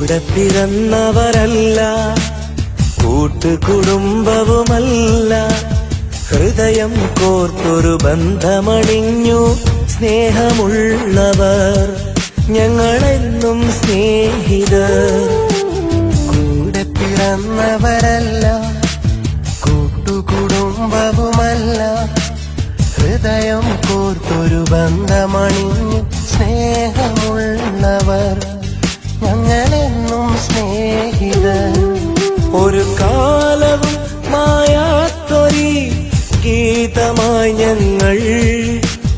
ഇവിടെ പിറന്നവരല്ല കൂട്ടുകുടുംബവുമല്ല. ഹൃദയം കോർത്തൊരു ബന്ധമണിഞ്ഞു സ്നേഹമുള്ളവർ ഞങ്ങളെന്നും സ്നേഹിതർ. കൂടെ പിറന്നവരല്ല കൂട്ടുകുടുംബവുമല്ല. ഹൃദയം കോർത്തൊരു ബന്ധമണിഞ്ഞു സ്നേഹമുള്ളവർ. സ്നേഹിതർ ഒരു കാലവും മായാത്തൊരി ഗീതമായി ഞങ്ങൾ.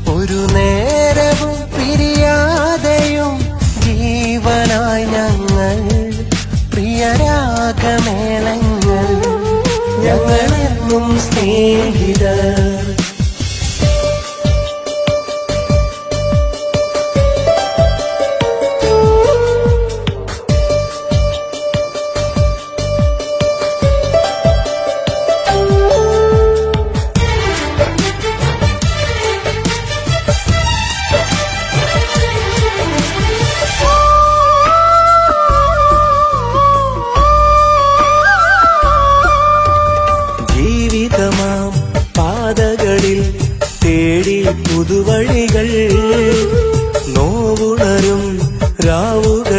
ഒരു നേരവും പിരിയാതെയും ജീവനായി ഞങ്ങൾ. പ്രിയരാഗമേളങ്ങൾ. ഞങ്ങളെന്നും സ്നേഹിതർ പാതകളിൽ തേടി പുതുവഴികൾ നോവുണരും രാവുകൾ.